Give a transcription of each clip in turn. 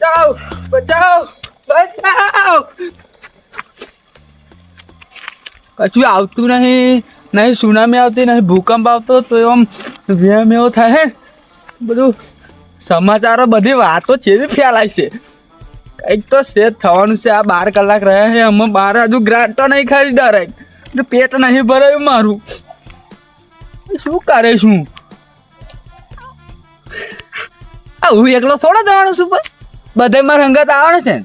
બચાવ બચાવ બચાવ કશું આવતું નહીં. નહીં સુનામી આવતી, નહીં ભૂકંપ આવતો, તો એમ વેમ એવો થાય બધું સમાચારો, બધી વાતો છે જ ફેલાય છે. કંઈક તો સેજ થવાનું છે. આ બાર કલાક રહ્યા છે, અમે બાર હજુ ગ્રાન્ટ તો નહીં ખાઈ ડાયરેક્ટ પેટ નહીં ભરાયું મારું. શું કરે આ હું એકલો થોડો જવાનું છું પણ. બધે મારા હંગાત આવવાનું છે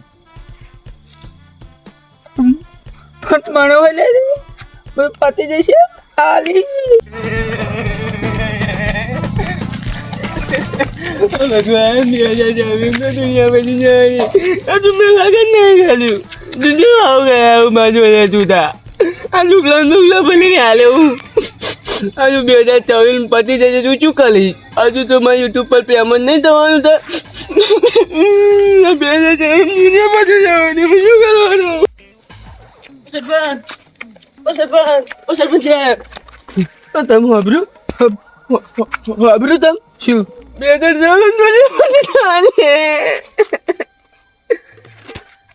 પતી જશે ખાલી ભગવાન દુનિયા હજુ મેં લગન નહીં કર્યું દુનિયા આવ ગયા બધા જુદા આ લુગલા લુગલા બનીને હાલે હું હજુ બે હજાર ચોવીસ પતી જશે તું શું કરીશ હજુ તો મારા યુટ્યુબ પર પેમેન્ટ નહીં થવાનું તો. બે હજાર ચોવીસ દુનિયા પતી જવાની? શું કરવાનું? સરપંચ ઓ સરપંચ ઓ સરપંચ તમે વાપર્યું વાપર્યું તમે? શું? બે હજાર ચોવીસ દુનિયા પતી જવાની?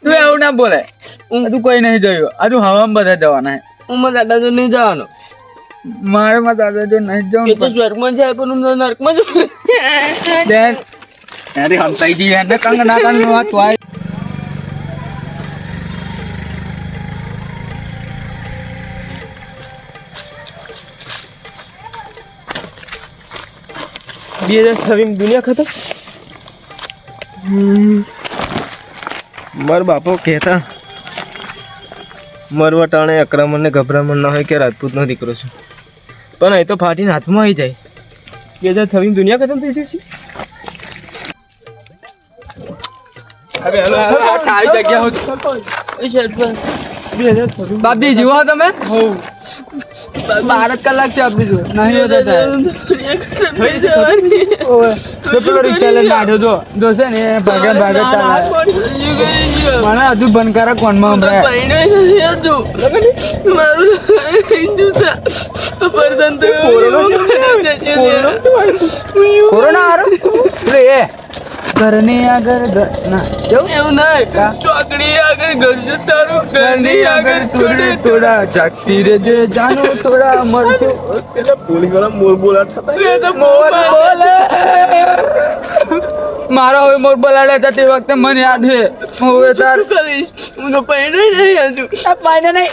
તું એવું ના બોલે. તું કોઈ નહીં જોયું. આજુ હવામાં બધા જવાના હે હું મારા દાદા તો નહીં જવાનો. મારે માં દાદા જો નહીં જવાનું તો સ્વર્ગમાં જાય પણ હું નરકમાં જ બેન અરે હંસાઈ જી એને કંગ ના કંગ નો વાત વાય બે હજાર છવ્વીસ દુનિયા ખતમ? મારા બાપો કહેતા મરવા ટાણે અક્રમણ ને ગભરામણ ના હોય કે રાજપૂતનો દીકરો છું. પણ અહીં તો ફાટીને હાથમાં આવી જાય. બે હજાર છવ્વીસ દુનિયા ખતમ થઈ જશે. આવી જગ્યા બે હજાર છવ્વીસ બાપજી જીવો તમે. બાર કલાક છે આપણી જોડે નહીં પેલો રિક્ષા લઈને જોશે ને ભાગે ભાગે ચાલે. મને હજુ બંકારા કોનમાં સંભળાય કોરોના હારો? એ. ઘરની આગળ ના એવું નહીં. ચોકડી આગળ ઘર છે ઘરની આગળ થોડી થોડા જાગતી રેજે જાનો થોડા મરજો પેલા પોલીસવાળા મોર બોલા થતા એ તો મોર બોલે. મારા હવે મોર બોલાડે હતા તે વખતે મને યાદ છે હું હવે તાર કરીશ? હું તો પૈણો નહીં હજુ. આ પાઈને નહીં.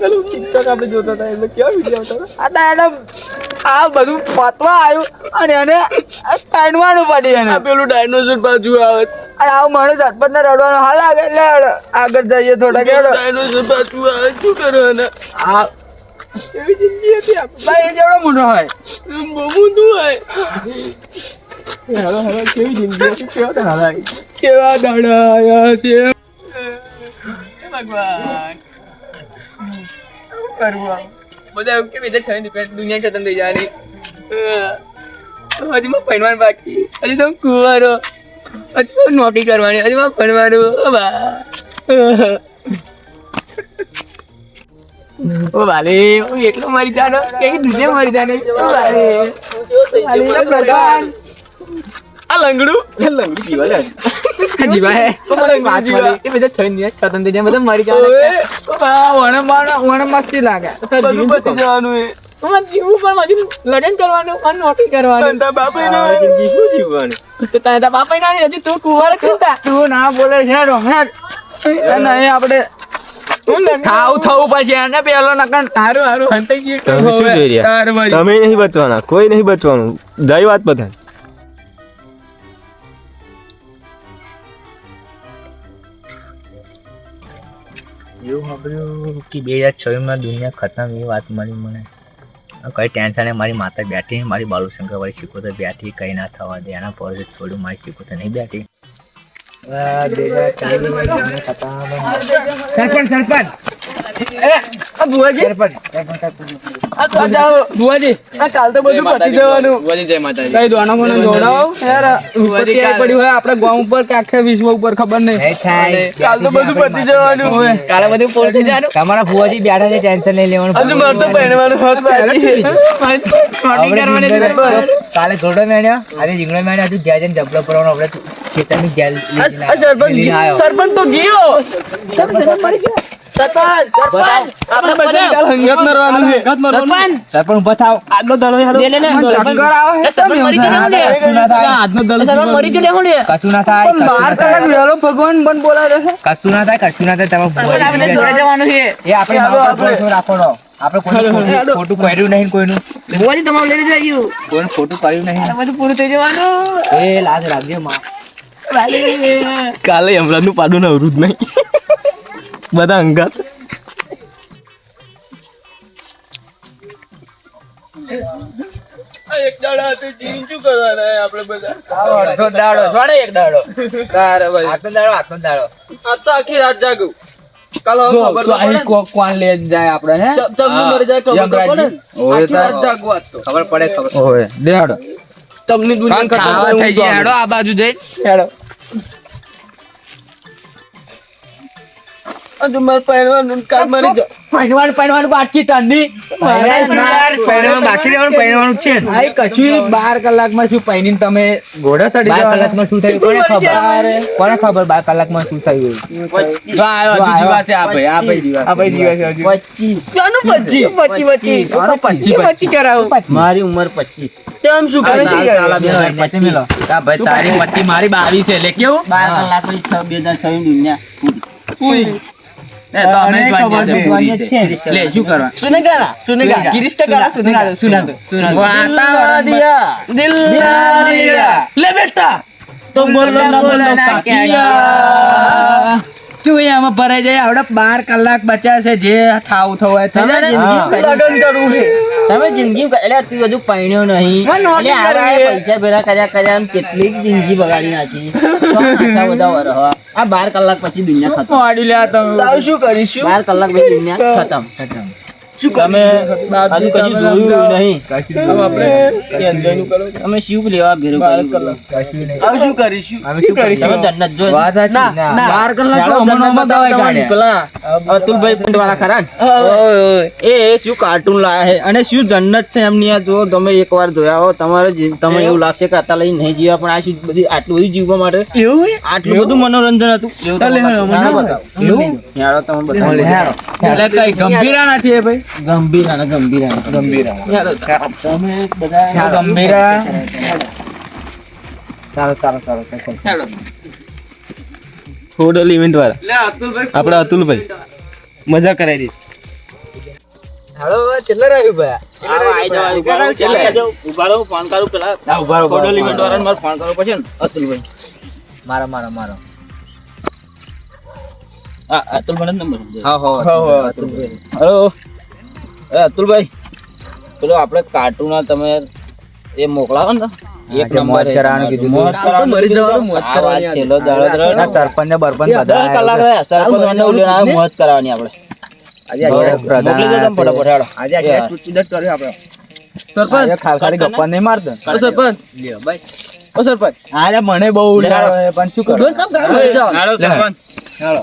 પેલું ટિકટોક આપણે જોતા હતા એટલે કેવા વીડિયો આવતા આ તો આ બધું પતવા આવ્યું અને એને પાડવાનું પડી એને. પેલું ડાયનોસોર બાજુ આવે. અને આવું માણસ હાથપત ને રડવાનો હાલ લાગે. એટલે આગળ જઈએ થોડા કે ડાયનોસોર બાજુ આવે શું કરવાના આ એવી જિંદગી હતી ભાઈ એ જેવડો મોટો હોય? બહુ મોટું હોય. હેલો હેલો કેવી જિંદગી હતી કેવા દાડા કેવા દાડા આયા છે. ભગવાન. કરવું આમ? બધા એમ કે બધા છ રૂપિયા દુનિયા ખતમ થઈ જવાની હજી માં ભણવાનું બાકી. હજી તમે કુવારો. હજી નોકરી કરવાની. હજી માં ભણવાનું. બા. બાલે હું એકલો મરી જાનો? કે દુનિયા મરી જાને? આ લંગડું? લંગડું જીવા લે. જીવા હે. વાત મળી. એ બધા છ ને ખતમ થઈ જાય બધા મરી જાય વણે માણા વણે મસ્તી લાગે. બધું પતી જવાનું એ. મને જીવું પણ હજુ લડન કરવાનું અને નોટી કરવાનું. સંતા બાપા ના જીવું શું તો તારે બાપા ના હજી તું કુંવર છે તા. તું ના બોલે છે રોમેટ નહીં આપણે ખાવું થવું પછી એને પેલો નકન હારું હારું. હંતાઈ ગયું તમે? તાર વળી. નહીં બચવાના કોઈ નહીં બચવાનું. દઈ વાત બધા એવું સાંભળ્યું કે બે હજાર છવ્વીસમાં દુનિયા ખતમ એ વાત મળી મને. કઈ ટેન્શન મારી માતા બેઠી, મારી બાલુશંકર વાળી શીખો તો બેઠી, કંઈ ના થવા દે, એના પર છોડ્યું, મારી શીખો તો નહીં બેઠી. સરપંચ સરપંચ. એ, આ ભુવાજી? આ તો જાઓ. ભુવાજી. આ કાલ તો બધું પતી જવાનું. કઈ દોણા મને દોડાવો. યાર વિપત્તિ આવી પડી હોય આપણે ગામ ઉપર કે આખા વિશ્વ ઉપર ખબર નહીં. કાલ તો બધું પતી જવાનું. હોય કાલે બધું જવાનું? તમારા ભુવાજી બેઠા છે ટેન્શન નહીં લેવાનું. કાલે ઘોડો મેળ્યો આજે રીંગણો મેળ્યો હજુ ગયા જઈને ડબલો પડવાનો આપણે ખેતરની ગેલ સરપંચ સરપંચ તો ગયો. સરપંચ મરી ગયો ભગવાન બન બોલાવે છે. કશું ના થાય કશું ના થાય. તમે આપણે આપણે જવાનું ખોટું- કર્યું નહીં કોઈનું. તમારે લઈ જજો કોઈનું ખોટું કર્યું નહીં. બધું પૂરું થઈ જવાનું. એ લાજ રાખજે માં. કાલે હમણાંનું પાડું ને અવરું જ નહીં. બધા અંગાત. અડધો દાડો જોડે એક દાડો. તારે ભાઈ. હાથનો દાડો હાથનો દાડો. આ તો આખી રાત જાગું. કાલ જો, તો અહીં કો- કોણ લે જાય આપણે હે? તમને મરી જાય ખબર પડે આખી રાત તો તો. ખબર પડે ખબર ઓય. દેડો તમને દુનિયા જાય હેડો આ બાજુ જઈ. તમારે પહેરવાનું કાલ મરી જાઓ પહેરવાનું પહેરવાનું બાકી ઠંડી પહેરવાનું બાકી રહેવાનું પહેરવાનું છે. જ. કશું બાર કલાકમાં શું પહેરીને તમે ઘોડા બાર? કલાકમાં શું થયું? કોને ખબર? કોને ખબર બાર કલાકમાં શું થયું? જો આયો હજુ જીવાશે આ ભાઈ આ ભાઈ જીવાશે. આ ભાઈ જીવાશે હજુ. શાનું પચી પચી પચી આનો પચી પચી મારી ઉંમર પચીસ. તેમ શું કરે? છે પચી મિલો. આ ભાઈ તારી પચી મારી બાવીસ એટલે કેવું? બાર કલાક પછી છ બે હજાર છવ્વીસ દુનિયા એ તો અમે જ વાંચીએ છે લે શું કરવા સુનેગારા સુનેગારા ગિરીશ કાકા સુનેગારા સુના સુના વાતાવરણ દિયા દિલ દિયા લે બેટા તો બોલો ના બોલો કાકિયા કેવું કલાક બચ્યા છે. જે થાવ થવું હોય તમે જિંદગી એટલે તું હજુ નહીં. પૈસા ભેરા કેટલી જિંદગી બગાડી નાખી. બધા આ બાર કલાક પછી દુનિયા ખતમ. વાડી બાર કલાક પછી દુનિયા ખતમ. ખતમ. તમે બાપજી કશું જોયું નહીં. આપણે અમે શિવ લેવા ભેરું કર્યું? હવે શું કરીશું? અમે શું કરીશું? જન્નત જો વાત ના, ના. બાર કલાક તો અમનો જન્નત દવાઈ કાઢ્યા. અતુલભાઈ પ્રિન્ટ વાળા ખરા એ શું કાર્ટૂન લાયા છે? અને શું જન્નત છે એમની આ જો તમે એકવાર જોયા હો. તમારે તમે તમને એવું લાગશે કે અત્યારે લઈ નહીં જીવા પણ આ શું બધી આટલું બધું જીવવા માટે? એવું આટલું બધું મનોરંજન હતું? એવું બતાવો. તમે બતાવો. એટલે કઈ ગંભીરા નથી એ ભાઈ. ગંભીર અને ગંભીરા અને. તમે બધા ગંભીરા. ચાલો ચાલો ચાલો. ચાલો. ઇવેન્ટ વાળા. આપડા અતુલભાઈ. મજા કરાવી દઈશ. હાલો છેલ્લે રહ્યું ભાઈ ઊભા? રહો ફોન કરું પેલા. ઊભા રહો, ઊભા ઇવેન્ટ વાળાને મારે ફોન કરવો પડશે ને? અતુલભાઈ. મારો મારો મારો. હા અતુલભાઈ નંબર હો હો, હો, અતુલભાઈ. હલો. એ અતુલભાઈ પેલો આપણે કાર્ટૂન તમે એ મોકલાવો ને. એક નંબર કરાવવાનું કીધું હતું. મરી જવાનું, હતું. આ કરવાની છેલ્લો દાડો રહ્યો. સરપંચ ને બરપંચ બધા કલાક રહ્યા. સરપંચ મને કરાવવાની આપણે. આજે બહુ મોકલી દો તમે ફટાફટ હેડો. આજે આજે તુચીદત કર્યો આપણે. સરપંચ. ખાલી ગપ્પા નહીં મારતો. સરપંચ. લ્યો ભાઈ. ઓ સરપંચ. આજે મને બહુ ઉડાડો પણ શું કરો તમ ગામ મરી જાઓ હેડો, સરપંચ. હેડો.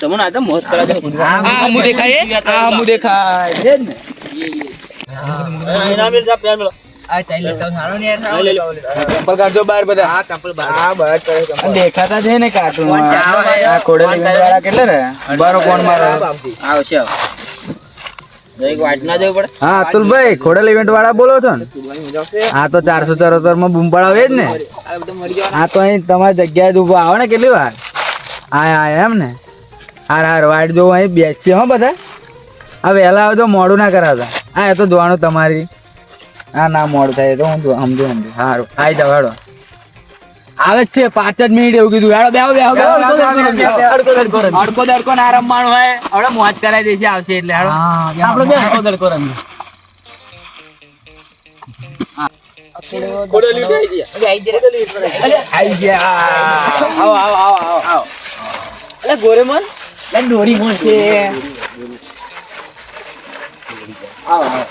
તમને આજે મોજ કરાવજો. આ હમું દેખાય આ હમું દેખાય એ ને? એના મેલ જા, પેન પેલો. આ ચાઈ લેતા આવું સારું ને યાર લઈ લો. ચંપલ કાઢજો બહાર બધા હા ચંપલ બાર આ બહાર કરે છે. આ દેખાતા છે ને કાર્ટૂન કોણ ચાલો હે? આ ખોડેલી ઈંટ વાળા કેટલા રે બારો કોણ મારો આવશે આવ. એક વાટ ના જવું પડે હા અતુલભાઈ ખોડલ ઇવેન્ટ વાળા બોલો છો ને હા તો ચારસો ચરોતરમાં બૂમ પડાવે જ ને હા તો અહીં તમારી જગ્યાએ જ ઊભા આવો ને કેટલી વાર હા હા એમ ને? હાર હાર વાઈટ જોવું અહીં બેસીએ હો બધા. આ વહેલા આવજો મોડું ના કરાવતા. હા એ તો ધોવાનું તમારી. હા ના મોડું થાય તો હું જો- સમજુ સમજુ. સારું આવી જાવ હેડો આવે જ છે પાંચ જ મિનિટ એવું કીધું. હેડો બેહો બેહો અડકો દડકો ના રમવાનું હોય. હવે મોજ કરાવી દેશે આવશે એટલે હેડો આપણે બે અડકો દડકો રમીએ. ગયા. આવો આવો આવો આવો. અલે ગોરેમન લે દોરી મોન છે. આવો.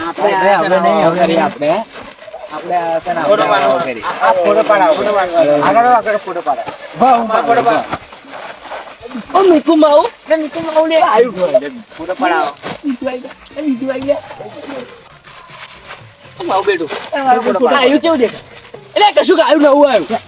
આપણે આપણે. આપણે આ છે ને ફોટો પાડો. ફોટો પાડાવો ફોટો પાડાવો આગળ આગળ ફોટો પાડાવો ભાવ ફોટો પાડ. ઓ મીકુ માઉ લે મીકુ માઉ લે. આયુ ફોટો પાડાવો માઉ બેટુ આયુ કેવું દેખ કશું આવ્યું નવું આવ્યું આવ્યું પીર પીરું હું લે આવ્યું પીર પીરું હું લે આવ્યું પીરું પીરું ભૂત આવ્યું લે ભૂતા લે લે લે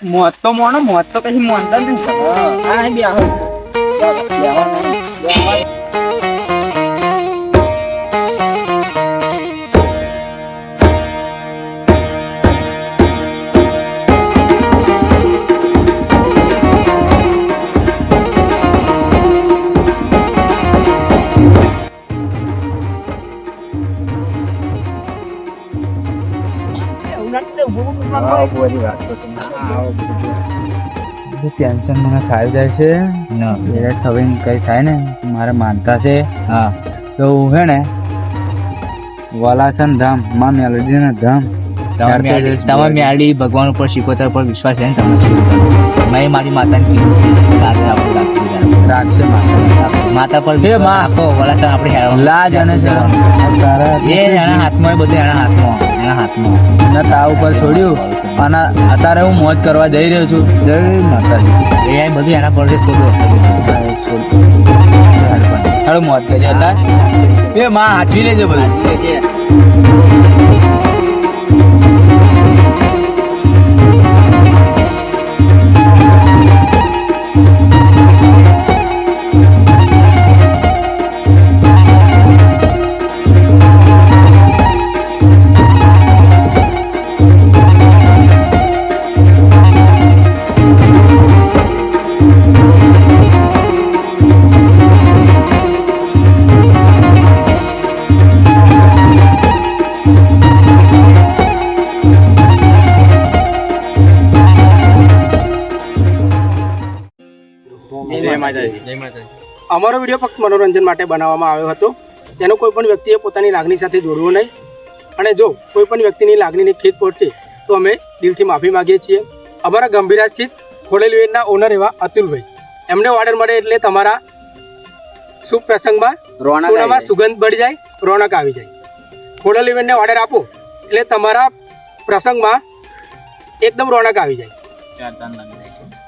મોત તો મોનો મોત તો કશી મોનતા જ નહીં આ અહીં બી આવો બધું ટેન્શન મને ખાઈ જાય છે. ના. એટલે હવે કઈ થાય ને મારે માનતા છે. હા. તો હું હે ને વલાસન ધામમાં મેલડી ના ધામ તમે મેળી- ભગવાન ઉપર શીખોતર પર વિશ્વાસ છે ને તમે? મેં મારી માતાને કીધું છે. લાગે આપણે રાખશે માતા. પર. રાખો વલાસણ આપણે લાજ અને એ એના હાથમાં બધું એના હાથમાં. એના હાથમાં. ના તાવ ઉપર છોડ્યું અને અત્યારે હું મોજ કરવા જઈ રહ્યો છું. જય માતાજી. એ બધું એના પર છે થોડું હાલો મોજ કરી હતા એ માં હાચવી લેજો બધું અમારો વીડિયો ફક્ત મનોરંજન માટે બનાવવામાં આવ્યો હતો. તેનો કોઈ પણ વ્યક્તિએ પોતાની લાગણી સાથે જોડવું નહીં. અને જો કોઈ પણ વ્યક્તિની લાગણીની ખેત પહોંચે તો અમે દિલથી માફી માગીએ છીએ. અમારા ગંભીરા સ્થિત ખોડેલવેરના ઓનર એવા અતુલભાઈ. એમને ઓર્ડર મળે એટલે તમારા શુભ પ્રસંગમાં સોનામાં સુગંધ બળી જાય રોનક આવી જાય. ખોડેલી ઇવેન્ટને ઓર્ડર આપો એટલે તમારા પ્રસંગમાં એકદમ રોનક આવી જાય.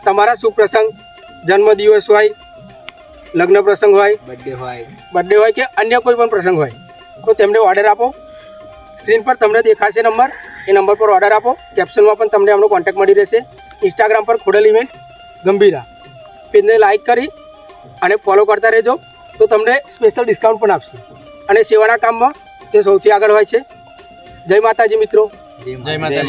તમારા શુભ પ્રસંગ જન્મદિવસ હોય લગ્ન પ્રસંગ હોય બર્થડે હોય. બર્થડે હોય કે અન્ય કોઈ પણ પ્રસંગ હોય તો તેમને ઓર્ડર આપો. સ્ક્રીન પર તમને દેખાશે નંબર એ નંબર પર ઓર્ડર આપો. કેપ્શનમાં પણ તમને એમનો કોન્ટેક્ટ મળી રહેશે. ઇન્સ્ટાગ્રામ પર ખોડલ ઇવેન્ટ ગંભીરા. પેજને લાઇક કરી અને ફોલો કરતા રહેજો. તો તમને સ્પેશિયલ ડિસ્કાઉન્ટ પણ આપશે. અને સેવાના કામમાં તે સૌથી આગળ હોય છે. જય માતાજી મિત્રો. જય માતા